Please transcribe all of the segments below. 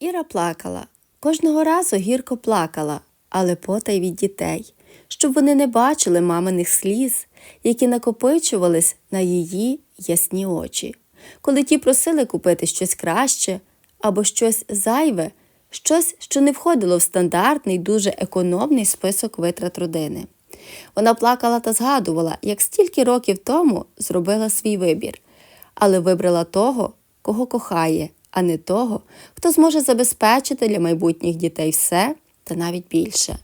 Іра плакала. Кожного разу гірко плакала, але потай від дітей, щоб вони не бачили маминих сліз, які накопичувались на її ясні очі. Коли ті просили купити щось краще або щось зайве, щось, що не входило в стандартний, дуже економний список витрат родини. Вона плакала та згадувала, як стільки років тому зробила свій вибір, але вибрала того, кого кохає, а не того, хто зможе забезпечити для майбутніх дітей все та навіть більше.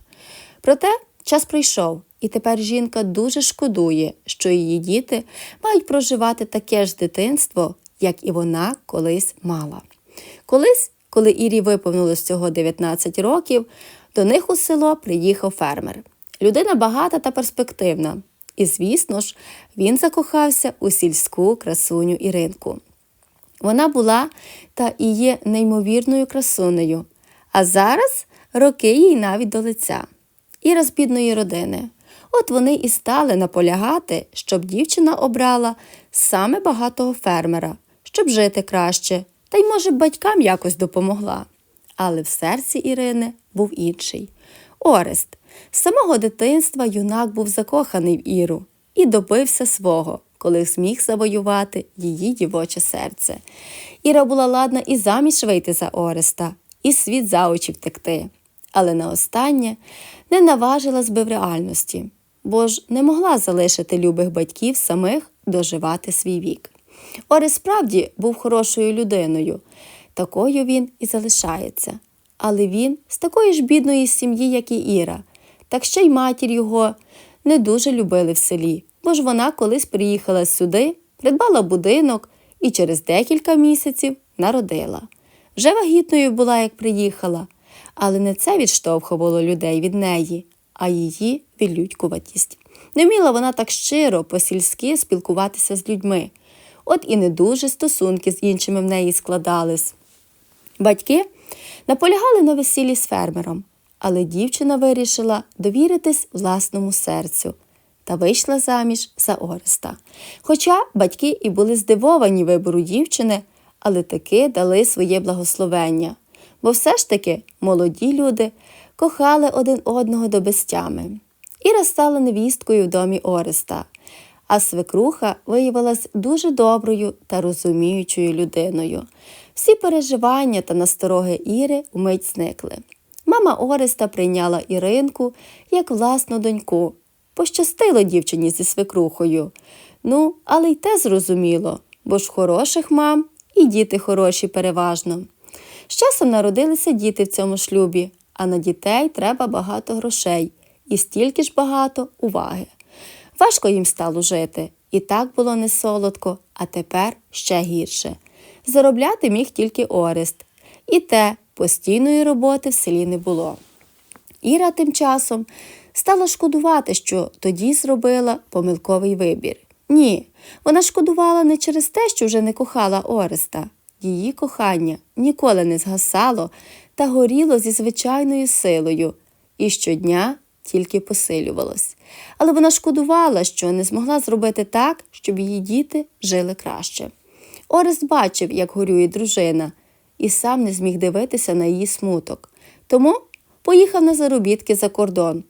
Проте час прийшов, і тепер жінка дуже шкодує, що її діти мають проживати таке ж дитинство, як і вона колись мала. Колись, коли Ірі виповнилось цього 19 років, до них у село приїхав фермер. Людина багата та перспективна. І, звісно ж, він закохався у сільську красуню Іринку. Вона була та і є неймовірною красунею, а зараз роки їй навіть до лиця. Іра з бідної родини. От вони і стали наполягати, щоб дівчина обрала саме багатого фермера, щоб жити краще, та й, може, батькам якось допомогла. Але в серці Ірини був інший Орест. З самого дитинства юнак був закоханий в Іру і добився свого, коли зміг завоювати її дівоче серце. Іра була ладна і заміж вийти за Ореста, і світ за очі втекти. Але на останнє не наважилась би в реальності, бо ж не могла залишити любих батьків самих доживати свій вік. Орест справді був хорошою людиною, такою він і залишається. Але він з такої ж бідної сім'ї, як і Іра, так ще й матір його не дуже любили в селі, бо ж вона колись приїхала сюди, придбала будинок і через декілька місяців народила. Вже вагітною була, як приїхала, але не це відштовхувало людей від неї, а її відлюдькуватість. Не вміла вона так щиро, по-сільськи спілкуватися з людьми. От і не дуже стосунки з іншими в неї складались. Батьки наполягали на весіллі з фермером, але дівчина вирішила довіритись власному серцю та вийшла заміж за Ореста. Хоча батьки і були здивовані вибору дівчини, але таки дали своє благословення, бо все ж таки молоді люди кохали один одного до безтями. Іра стала невісткою в домі Ореста, а свекруха виявилась дуже доброю та розуміючою людиною. Всі переживання та настороги Іри вмить зникли. Мама Ореста прийняла Іринку як власну доньку. Пощастило дівчині зі свекрухою. Ну, але й те зрозуміло, бо ж хороших мам і діти хороші переважно. З часом народилися діти в цьому шлюбі, а на дітей треба багато грошей і стільки ж багато уваги. Важко їм стало жити, і так було не солодко, а тепер ще гірше. Заробляти міг тільки Орест, і те постійної роботи в селі не було. Іра тим часом стала шкодувати, що тоді зробила помилковий вибір. Ні, вона шкодувала не через те, що вже не кохала Ореста. Її кохання ніколи не згасало та горіло зі звичайною силою, і щодня тільки посилювалось. Але вона шкодувала, що не змогла зробити так, щоб її діти жили краще. Орест бачив, як горює дружина, і сам не зміг дивитися на її смуток. Тому поїхав на заробітки за кордон.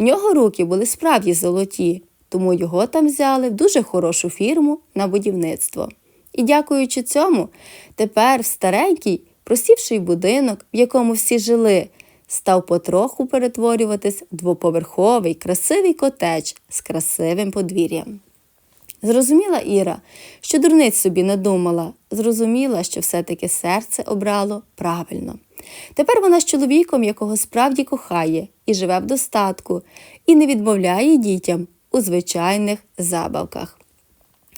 В нього руки були справді золоті, тому його там взяли в дуже хорошу фірму на будівництво. І, дякуючи цьому, тепер старенький, просівший будинок, в якому всі жили, став потроху перетворюватись в двоповерховий, красивий котеч з красивим подвір'ям. Зрозуміла Іра, що дурниць собі надумала, зрозуміла, що все-таки серце обрало правильно. Тепер вона з чоловіком, якого справді кохає, і живе в достатку, і не відмовляє дітям у звичайних забавках.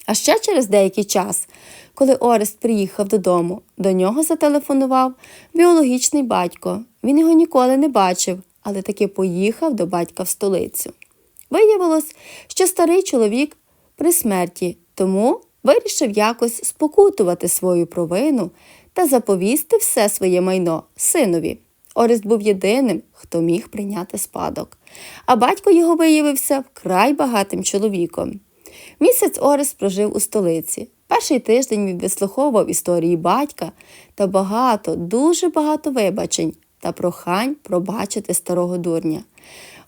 А ще через деякий час, коли Орест приїхав додому, до нього зателефонував біологічний батько. Він його ніколи не бачив, але таки поїхав до батька в столицю. Виявилось, що старий чоловік при смерті, тому вирішив якось спокутувати свою провину та заповісти все своє майно синові. Орест був єдиним, хто міг прийняти спадок, а батько його виявився вкрай багатим чоловіком. Місяць Орест прожив у столиці. Перший тиждень він вислуховував історії батька та багато, дуже багато вибачень та прохань пробачити старого дурня.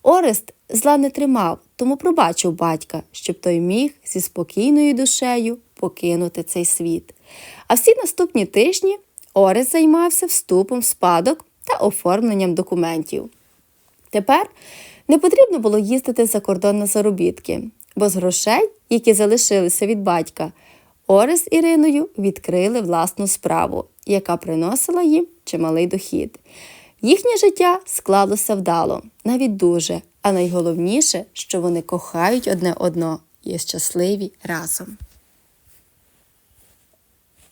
Орест зла не тримав, тому пробачив батька, щоб той міг зі спокійною душею покинути цей світ. А всі наступні тижні Орест займався вступом в спадок та оформленням документів. Тепер не потрібно було їздити за кордон на заробітки, бо з грошей, які залишилися від батька, Орес з Іриною відкрили власну справу, яка приносила їм чималий дохід. Їхнє життя склалося вдало, навіть дуже, а найголовніше, що вони кохають одне одного і є щасливі разом.